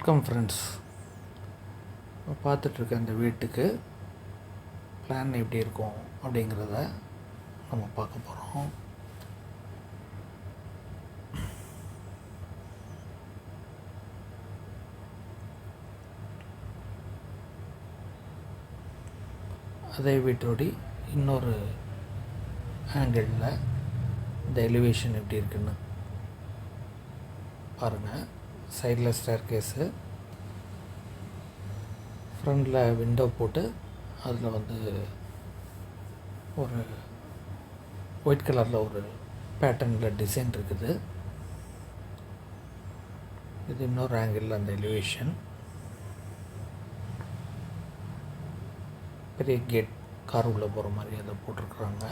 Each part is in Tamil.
வெல்கம் ஃப்ரெண்ட்ஸ் பார்த்துட்ருக்க இந்த வீட்டுக்கு பிளான் எப்படி இருக்கும் அப்படிங்கிறத நம்ம பார்க்க போகிறோம் அதே வீட்டோடி இன்னொரு ஆங்கிளில் இந்த எலிவேஷன் எப்படி இருக்குன்னு பாருங்கள் சைடில் ஸ்டேர் கேஸு ஃப்ரண்டில் விண்டோ போட்டு அதில் வந்து ஒரு ஒயிட் கலரில் ஒரு பேட்டர்னில் டிசைன் இருக்குது. இது இன்னொரு ஆங்கிளில் அந்த எலிவேஷன். பெரிய கேட் கார் உள்ளே போகிற மாதிரி அதை போட்டிருக்குறாங்க.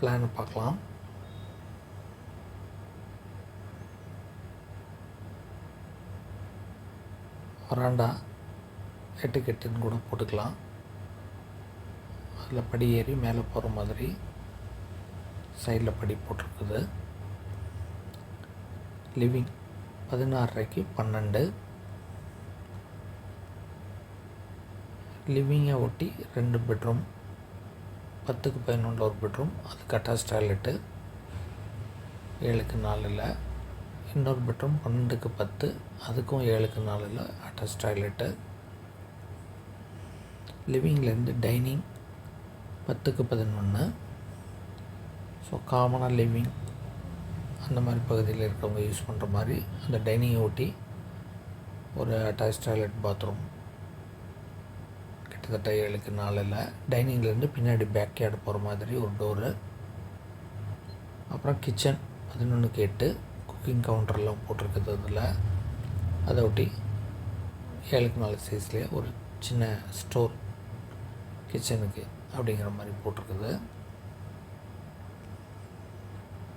பிளான் பார்க்கலாம். வராண்டா எட்டுக்கெட்டுன்னு கூட போட்டுக்கலாம். அதில் படி ஏறி மேலே போகிற மாதிரி சைடில் படி போட்டிருக்குது. லிவிங் பதினாறரைக்கு பன்னெண்டு. லிவிங்கை ஒட்டி ரெண்டு பெட்ரூம். பத்துக்கு பதினொன்றில் ஒரு பெட்ரூம் அதுக்கு அட்டாச் டாய்லெட்டு ஏழுக்கு நாலில். இன்னொரு பெட்ரூம் பன்னெண்டுக்கு பத்து அதுக்கும் ஏழுக்கு நாலில் அட்டாச் டாய்லெட்டு. லிவிங்லேருந்து டைனிங் பத்துக்கு பதினொன்று ஸோ காமனாக லிவிங் அந்த மாதிரி பகுதியில் இருக்கிறவங்க யூஸ் பண்ணுற மாதிரி அந்த டைனிங்கை ஒட்டி ஒரு அட்டாச் டாய்லெட் பாத்ரூம். கிட்டத்தட்ட ஏழுக்கு நாளில் டைனிங்லேருந்து பின்னாடி பேக் யார்டு போகிற மாதிரி ஒரு டோரு அப்புறம் கிச்சன் பதினொன்றுக்கு எட்டு குக்கிங் கவுண்டர்லாம் போட்டிருக்கிறது அதில். அதை ஒட்டி ஏழுக்கு நாலு சைஸ்லேயே ஒரு சின்ன ஸ்டோர் கிச்சனுக்கு அப்படிங்கிற மாதிரி போட்டிருக்குது.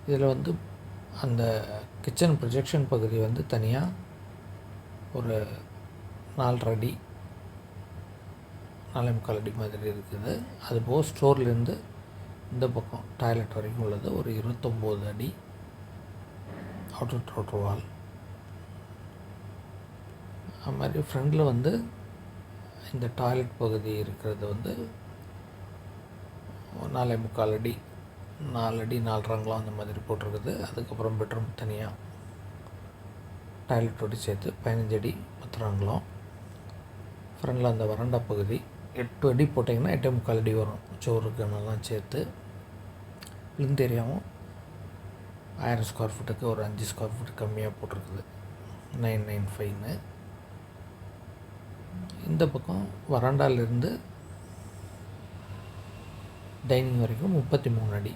இதில் வந்து அந்த கிச்சன் ப்ரொஜெக்ஷன் பகுதி வந்து தனியாக ஒரு நாலரை அடி நாலே முக்கால் அடி மாதிரி இருக்குது. அதுபோக ஸ்டோர்லேருந்து இந்த பக்கம் டாய்லெட் வரைக்கும் உள்ளது. ஒரு இருபத்தொம்போது அடி அவுட்டர் டோட்டர் வால் அது மாதிரி ஃப்ரண்டில் வந்து இந்த டாய்லெட் பகுதி இருக்கிறது வந்து நாலே முக்கால் அடி நாலு அடி நாலரைங்களாம் அந்த மாதிரி போட்டிருக்குது. அதுக்கப்புறம் பெட்ரூம் தனியாக டாய்லெட்டோடு சேர்த்து பதினஞ்சு அடி பத்துறாங்களாம் ஃப்ரண்டில் அந்த வறண்டா பகுதி எட்டு அடி போட்டிங்கன்னா எட்டே முக்கால் அடி வரும். சோறு கண்ணெல்லாம் சேர்த்து லிங்க் ஏரியாவும் ஆயிரம் ஸ்கொயர் ஃபீட்டுக்கு ஒரு அஞ்சு ஸ்கொயர் ஃபீட் கம்மியாக போட்டிருக்குது. நைன் நைன் ஃபைவ்னு இந்த பக்கம் வராண்டாலேருந்து டைனிங் வரைக்கும் முப்பத்தி மூணு அடி.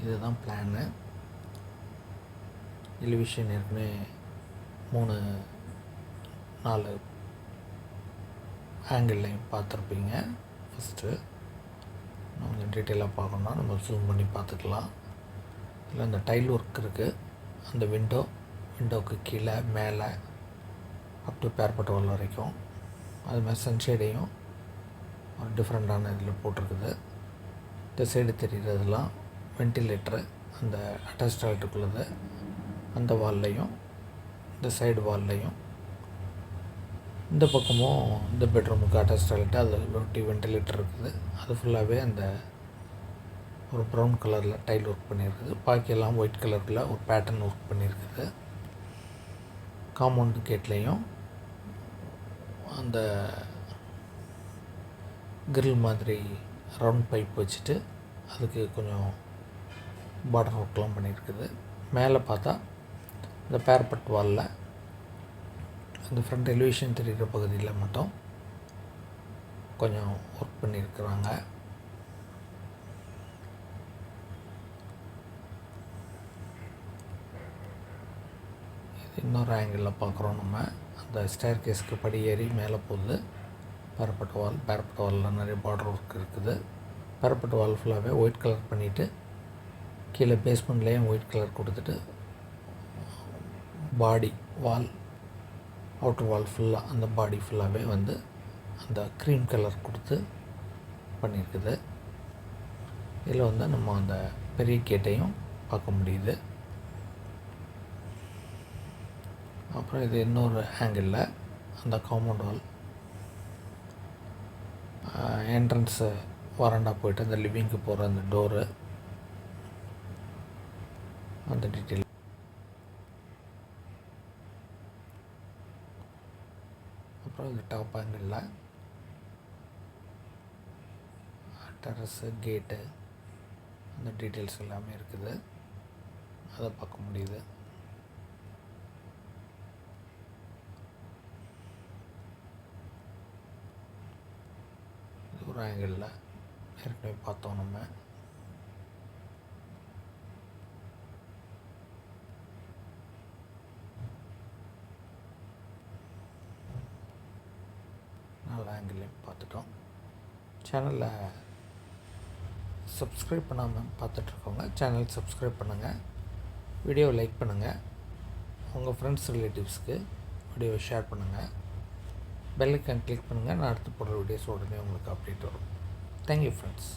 இதுதான் பிளானு எலிவிஷன் ஏற்கனவே மூணு நாலு ஆங்கிள்லையும் பார்த்துருப்பீங்க. ஃபஸ்ட்டு நம்ம டீட்டெயிலாக பார்க்கணுன்னா நம்ம ஜூம் பண்ணி பார்த்துக்கலாம். இல்லை அந்த டைல் ஒர்க் இருக்குது அந்த விண்டோ விண்டோவுக்கு கீழே மேலே அப் டு பேர்பட்ட வல் வரைக்கும். அது மாதிரி சன்ஷேடையும் ஒரு டிஃப்ரெண்ட்டான இதில் போட்டிருக்குது. இந்த சைடு தெரிகிறதுலாம் வென்டிலேட்டரு அந்த அட்டாச் டாய்லெட்டுக்குள்ளது அந்த வால்லையும் இந்த சைடு வால்லையும் இந்த பக்கமும் இந்த பெட்ரூமுக்கு அட்டாச் டாய்லெட்டு அது ஒட்டி வென்டிலேட்டர் இருக்குது. அது ஃபுல்லாகவே அந்த ஒரு ப்ரௌன் கலரில் டைல் ஒர்க் பண்ணியிருக்குது. பாக்கியெல்லாம் ஒயிட் கலரில் ஒரு பேட்டர்ன் ஒர்க் பண்ணியிருக்குது. காம்பவுண்ட் கேட்லேயும் அந்த கிரில் மாதிரி ரவுண்ட் பைப் வச்சுட்டு அதுக்கு கொஞ்சம் பார்டர் ஒர்க்லாம் பண்ணியிருக்குது. மேலே பார்த்தா இந்த பேர்பட் வாலில் அந்த ஃப்ரண்ட் எலிவேஷன் தெரிகிற பகுதியில் மட்டும் கொஞ்சம் ஒர்க் பண்ணியிருக்கிறாங்க இது இன்னொரு ஆங்கிளில் பார்க்குறோம் நம்ம. அந்த ஸ்டேர் கேஸ்க்கு படி ஏறி மேலே போகுது. பேரப்பட்ட வால் பேரப்பட்ட வாலில் நிறைய பார்டர் ஒர்க் இருக்குது. பேரப்பட்ட வால் ஃபுல்லாகவே ஒயிட் கலர் பண்ணிவிட்டு கீழே பேஸ்மெண்ட்லேயும் ஒயிட் கலர் கொடுத்துட்டு பாடி வால் அவுட்டர் வால் ஃபுல்லாக அந்த பாடி ஃபுல்லாகவே வந்து அந்த க்ரீம் கலர் கொடுத்து பண்ணியிருக்குது. இதில் வந்து நம்ம அந்த பெரிய கேட்டையும் பார்க்க முடியுது. அப்புறம் இது இன்னொரு ஆங்கிளில் அந்த காம்பவுண்ட் வால் என்ட்ரன்ஸு வராண்டா போயிட்டு அந்த லிவிங்க்கு போகிற அந்த டோரு அந்த டீட்டெயில் அப்புறம் இது டாப் ஆங்கிளில் டெரஸு கேட்டு அந்த டீட்டெயில்ஸ் எல்லாமே இருக்குது. அதை பார்க்க முடியுது இது ஒரு ஆங்கிளில் ஏற்கனவே பார்த்தோம் நம்ம நல்ல ஆங்கிள்லையும் பார்த்துட்டோம் சேனலில் சப்ஸ்கிரைப் பண்ணாமல் பார்த்துட்ருக்கோங்க சேனல் சப்ஸ்கிரைப் பண்ணுங்கள் வீடியோவை லைக் பண்ணுங்கள் உங்கள் ஃப்ரெண்ட்ஸ் ரிலேட்டிவ்ஸ்க்கு வீடியோவை ஷேர் பண்ணுங்கள் பெல்லைக்கான் கிளிக் பண்ணுங்கள் நான் அடுத்து போடுற வீடியோஸ் உடனே உங்களுக்கு அப்டேட் வரும். Thank you friends